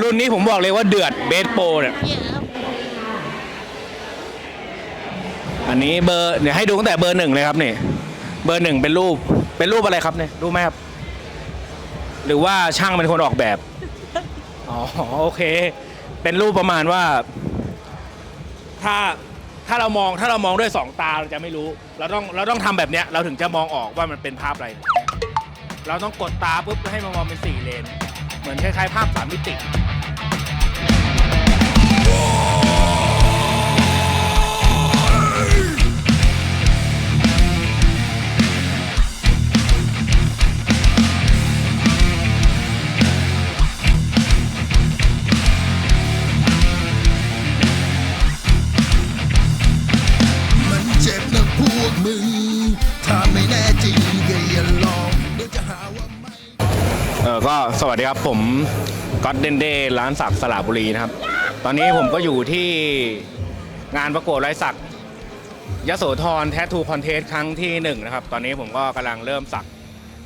รุ่นนี้ผมบอกเลยว่าเดือดเบสโปรเนี่ยอันนี้เบอร์เดี๋ยวให้ดูตั้งแต่เบอร์หนึ่งเลยครับนี่เบอร์หนึ่งเป็นรูปเป็นรูปอะไรครับเนี่ยรู้ไหมครับ หรือว่าช่างเป็นคนออกแบบ อ๋อโอเค เป็นรูปประมาณว่า ถ้าถ้าเรามองถ้าเรามองด้วยสองตาเราจะไม่รู้ เราต้องเราต้องทำแบบเนี้ยเราถึงจะมองออกว่ามันเป็นภาพอะไร เราต้องกดตาปุ๊บให้มันมองเป็นสี่เลน เหมือนคล้ายๆ ภาพสามมิติ ก็สวัสดีครับผมก็เดนเดร้านสักสระบุรีนะครับ ตอนนี้ผมก็อยู่ที่งานประกวดลายสักยโสธรแททูคอนเทสครั้งที่หนึ่งนะครับ ตอนนี้ผมก็กำลังเริ่มสัก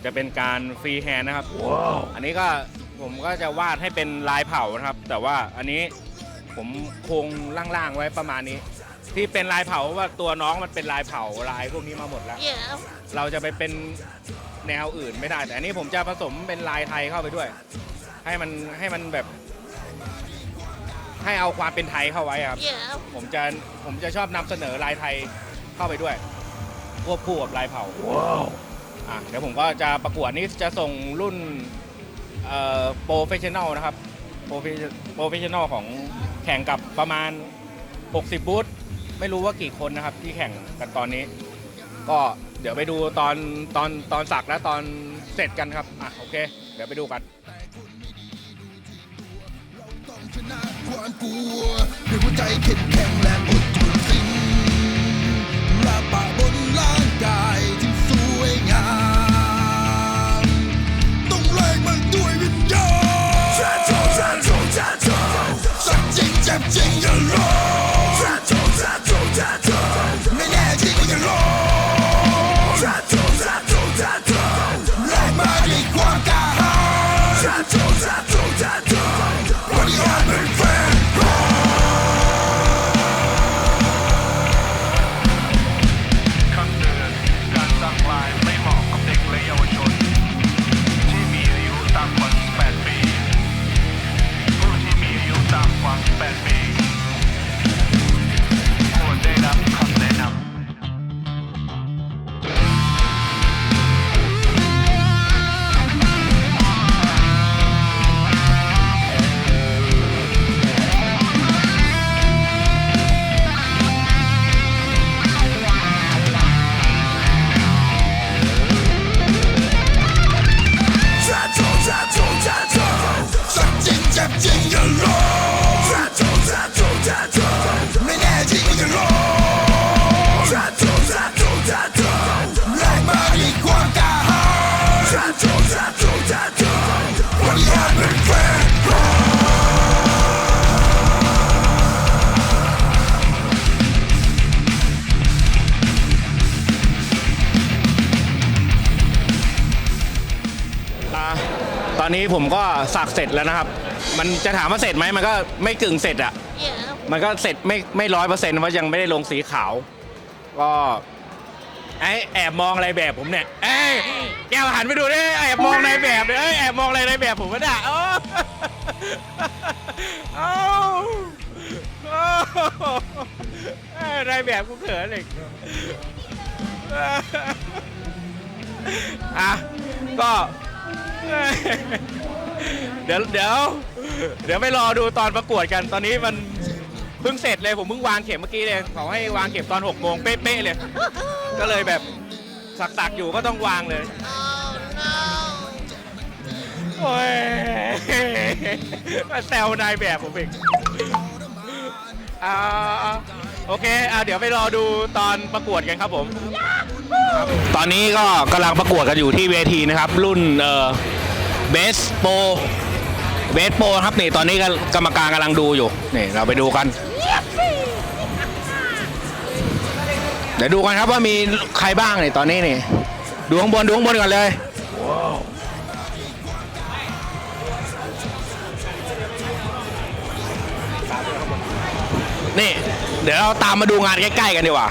จะเป็นการฟรีแฮนด์นะครับอันนี้ก็ผมก็จะวาดให้เป็นลายเผานะครับ แต่ว่าอันนี้ผมโครงล่างๆไว้ประมาณนี้ ที่เป็นลายเผาเพราะว่าตัวน้องมันเป็นลายเผาลายพวกนี้มาหมดแล้วเราจะไปเป็นแนวอื่นไม่ได้ แต่อันนี้ผมจะผสมเป็นลายไทยเข้าไปด้วย ให้มันให้มันแบบ ให้เอาความเป็นไทยเข้าไว้ครับ ผมจะผมจะชอบนำเสนอลายไทยเข้าไปด้วยควบคู่กับลายเผาอะเดี๋ยวผมก็จะประกวดนี้จะส่งรุ่นเอ่อโปรเฟชชั่นอลนะครับโปรโปรเฟชชั่นอลของแข่งกับประมาณ 60 บูธไม่รู้ว่ากี่คนนะครับที่แข่งกันตอนนี้ ก็เดี๋ยวไปดูตอนตอนตอนสักและตอนเสร็จกันครับอะโอเค เดี๋ยวไปดูกัน วามกลัวด้วยหัวใจเข้มแข็งและอด นนี้ผมก็สักเสร็จแล้วนะครับ มันจะถามว่าเสร็จไหมมันก็ไม่กึ่งเสร็จอะมันก็เสร็จไม่ไม่ร้อยเปอร์เซ็นต์ว่ายังไม่ได้ลงสีขาว ก็ไอแอบมองอะไรแบบผมเนี่ยเอ้ยแกวหันไปดูดิแอบมองในแบบเลยเอ้ยแอบมองอะไรในแบบผมก็ได้โอ้โอ้โอ้เอ้ยในแบบกูเขินเลยอะก็ เดี๋ยวเดี๋ยวเดี๋ยวไปรอดูตอนประกวดกัน ตอนนี้มันเพิ่งเสร็จเลยผมเพิ่งวางเข็มเมื่อกี้เลยเขาให้วางเข็มตอน6โมงเป๊ะๆเลย ก็เลยแบบสักๆอยู่ก็ต้องวางเลยโอ้ยมาแซวนายแบบผมอีกอ่าโอเคอ่าเดี๋ยวไปรอดูตอนประกวดกันครับผม ตอนนี้ก็กำลังประกวดกันอยู่ที่เวทีนะครับ รุ่นเอ่อเบสโปเบสโปครับนี่ตอนนี้ก็กรรมการกำลังดูอยู่นี่เราไปดูกัน เดี๋ยวดูกันครับว่ามีใครบ้างนี่ตอนนี้นี่ดูข้างบนดูข้างบนก่อนเลยนี่ เดี๋ยวเราตามมาดูงานใกล้ๆกันดีกว่า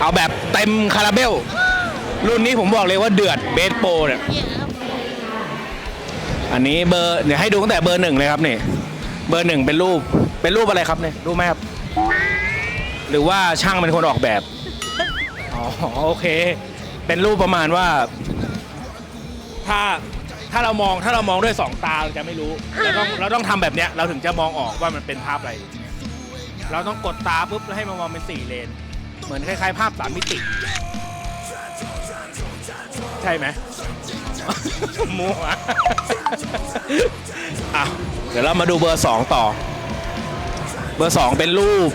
เอาแบบเต็มคาราเบล รุ่นนี้ผมบอกเลยว่าเดือดเบสโปรเนี่ย อันนี้เบอร์เดี๋ยวให้ดูตั้งแต่เบอร์หนึ่งเลยครับนี่ เบอร์หนึ่งเป็นรูปเป็นรูปอะไรครับเนี่ยรูปไหมครับ หรือว่าช่างเป็นคนออกแบบ อ๋อโอเค เป็นรูปประมาณว่า ถ้าถ้าเรามองถ้าเรามองด้วยสองตาเราจะไม่รู้เราต้องเราต้องทำแบบเนี้ยเราถึงจะมองออกว่ามันเป็นภาพอะไร เราต้องกดตาปุ๊บแล้วให้มันมองเป็นสี่เลน เหมือนคล้ายๆ ภาพสามมิติ ใช่ไหม มัวอะเดี๋ยวเรามาดูเบอร์สองต่อ เบอร์สองเป็นรูป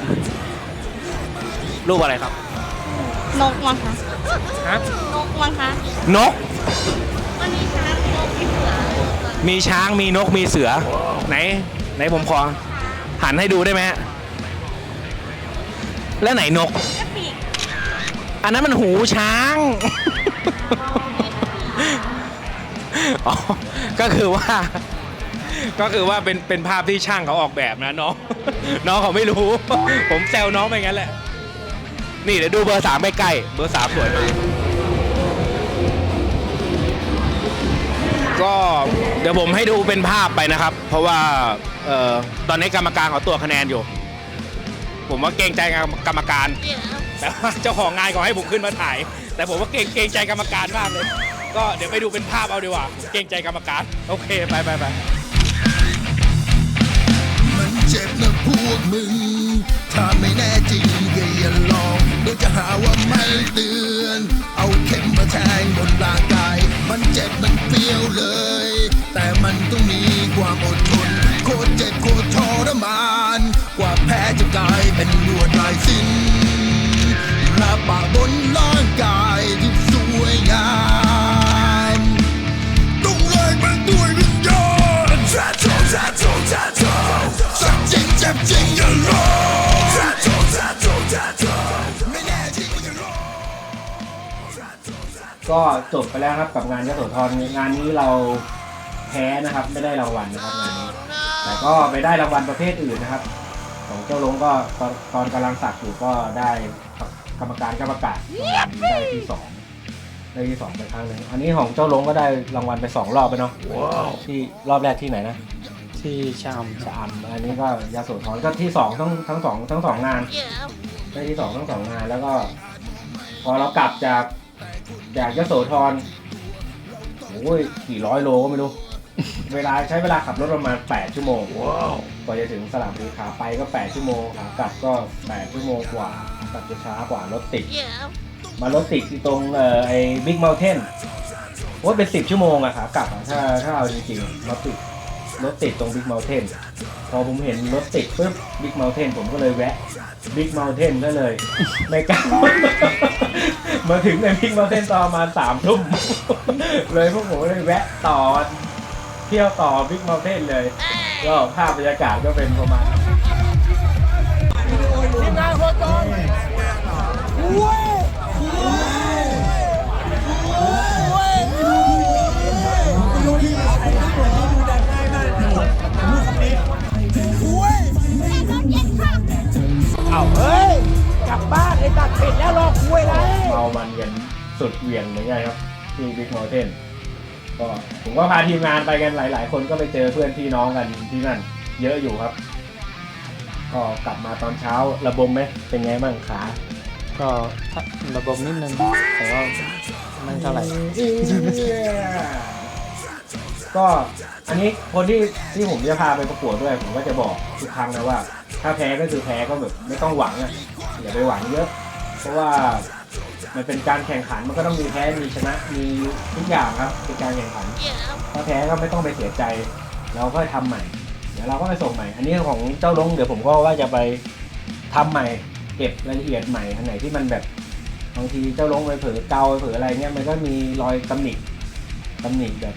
รูปอะไรครับ นกมั้งคะฮะ นกมั้งคะนกวันนี้ช้างนกที่เสือมีช้างมีนกมีเสือ ไหน ไหนผมขอหันให้ดูได้ไหมฮะ แล้วไหนนกและปีกอันนั้นมันหูช้าง อ๋อ ก็คือว่า ก็คือว่าเป็นเป็นภาพที่ช่างเขาออกแบบนะน้อง น้องเขาไม่รู้ ผมแซวน้องไปงั้นแหละ นี่เดี๋ยวดูเบอร์สามใกล้ๆเบอร์สามสวยมาก ก็เดี๋ยวผมให้ดูเป็นภาพไปนะครับ เพราะว่าเอ่อตอนนี้กรรมการเขาตรวจคะแนนอยู่ ผมว่าเกรงใจกรรมการ แต่ว่าเจ้าของงานขอให้ผมขึ้นมาถ่าย แต่ผมว่าเกรงเกรงใจกรรมการมากเลย ก็เดี๋ยวไปดูเป็นภาพเอาดีกว่า เกรงใจกรรมการ โอเค ไปไปไปมันเจ็บนะพวกมึง ถ้าไม่แน่จริงก็อย่าลองเดี๋ยวจะหาว่าไม่เตือน เอาเข็มมาแทงบนร่างกาย มันเจ็บมันเปรี้ยวเลย เป็นลวดลายสิ้นระบาบนร่างกายที่สวยงามต้องแลกมันด้วยวิญญาณแท้โจแท้โจแท้โจสักจริงเจ็บจริงอย่ารอแท้โจแท้โจแท้โจไม่แน่จริงอย่ารอก็จบไปแล้วครับกับงานยโสธรงานนี้เราแพ้นะครับไม่ได้รางวัลนะครับงานนี้แต่ก็ไปได้รางวัลประเภทอื่นนะครับ ของเจ้าลงก็ตอนตอนกำลังสักอยู่ก็ได้กรรมการก็ประกาศรางวัลได้ที่สองได้ที่สองไปครั้งหนึ่งอันนี้ของเจ้าลงก็ได้รางวัลไปสองรอบไปเนาะที่รอบแรกที่ไหนนะที่ชามชะอำอันนี้ก็ยาโสธรก็ที่สองทั้งทั้งสองทั้งสองงานได้ที่สองทั้งสองงานแล้วก็ พอเรากลับจากจากยโสธรโอ้ยกี่ร้อยโลก็ไม่รู้ เวลาใช้เวลาขับรถประมาณ 8 ชั่วโมงกว่าจะถึงสระบุรีขาไปก็ 8 ชั่วโมงขากลับก็ 8 ชั่วโมงกว่ากลับจะช้ากว่ารถติด มารถติดที่ตรงเอ่อไอ้บิ๊กเมลเทนว่าเป็น 10 ชั่วโมงอะขากลับอะถ้าถ้าเอาจริงๆรถติดรถติดตรงบิ๊กเมลเทนพอผมเห็นรถติดปุ๊บบิ๊กเมลเทนผมก็เลยแวะบิ๊กเมลเทนก็เลยไม่กล้ามาถึงในบิ๊กเมลเทนตอนประมาณสามทุ่มเลยพวกผมก็เลยแวะต่อ เที่ยวต่อบิ๊กเมลเทนเลย ก็ภาพบรรยากาศก็เป็นประมาณเอาเฮ้ย กลับบ้านไอ้ตัดปิดแล้วรอคุยอะไรเมามันกันสุดเหวี่ยงเหมือนกันครับที่บิ๊กเมลเทน ก็ผมก็พาทีมงานไปกันหลาย ๆ คนก็ไปเจอเพื่อนพี่น้องกันที่นั่น เยอะอยู่ครับ ก็กลับมาตอนเช้าระบมไหมเป็นไงบ้างขา ก็ระบบนิดนึงแต่ว่าไม่เท่าไหร่ก็อันนี้คนที่ที่ผมจะพาไปประกวดด้วย ผมก็จะบอกทุกครั้งนะว่า ถ้าแพ้ก็คือแพ้ก็แบบไม่ต้องหวังอะอย่าไปหวังเยอะ เพราะว่า มันเป็นการแข่งขันมันก็ต้องมีแพ้มีชนะมีทุกอย่างครับเป็นการแข่งขัน ถ้าแพ้ก็ไม่ต้องไปเสียใจ เราก็ทำใหม่ เดี๋ยวเราก็ไปส่งใหม่ อันนี้ของเจ้าลงเดี๋ยวผมก็ว่าจะไปทำใหม่ เก็บรายละเอียดใหม่อันไหนที่มันแบบบางทีเจ้าลงไปเผลอเกาไปเผลออะไรเงี้ยมันก็มีรอยตำหนิตำหนิแบบ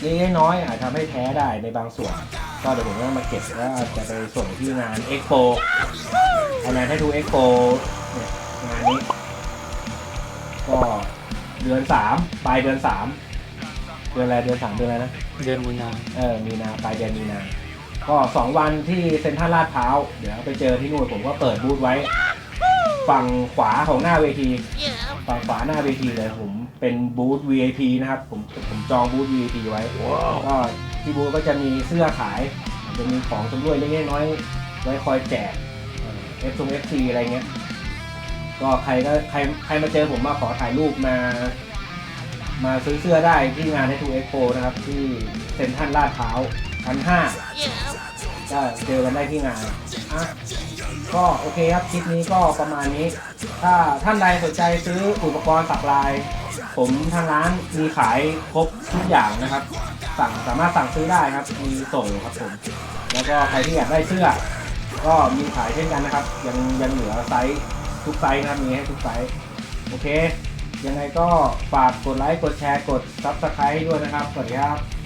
เล็กๆน้อยๆอาจทำให้แพ้ได้ในบางส่วน ก็เดี๋ยวผมก็มาเก็บแล้วจะไปส่งที่งานเอ็กโปงานให้ดูเอ็กโปเนี่ยงานนี้ ก็เดือนสามปลายเดือนสามเดือนอะไรเดือนสามเดือนอะไรนะเดือนมีนาเออมีนาปลายเดือนมีนา ก็2วันที่เซ็นทรัลลาดพร้าวเดี๋ยวไปเจอที่นู่นผมก็เปิดบูธไว้ ฝั่งขวาของหน้าเวที ฝั่งขวาหน้าเวทีเลยผมเป็นบูธ VIP นะครับ ผมผมจองบูธ VIP ไว้ก็ที่บูธก็จะมีเสื้อขายจะมีของจำรวยเล็กๆน้อยๆไว้คอยแจกเอฟซงเอฟซีอะไรเงี้ย ก็ใครก็ใครใครมาเจอผมมาขอถ่ายรูปมา มาซื้อเสื้อได้ที่งานในทูเอ็กโปนะครับ ที่เซ็นทรัลลาดพร้าวชั้น5ก็เจอกันได้ที่งานอะก็โอเคครับคลิปนี้ก็ประมาณนี้ ถ้าท่านใดสนใจซื้ออุปกรณ์สักลาย ผมทางร้านมีขายครบทุกอย่างนะครับ สั่งสามารถสั่งซื้อได้ครับ มีส่งครับผม แล้วก็ใครที่อยากได้เสื้อ ก็มีขายเช่นกันนะครับ ยังยังเหลือไซส์ ทุกไซส์นะครับมีให้ทุกไซส์โอเค ยังไงก็ฝากกดไลค์ กดแชร์ กด subscribe ด้วยนะครับ สวัสดีครับ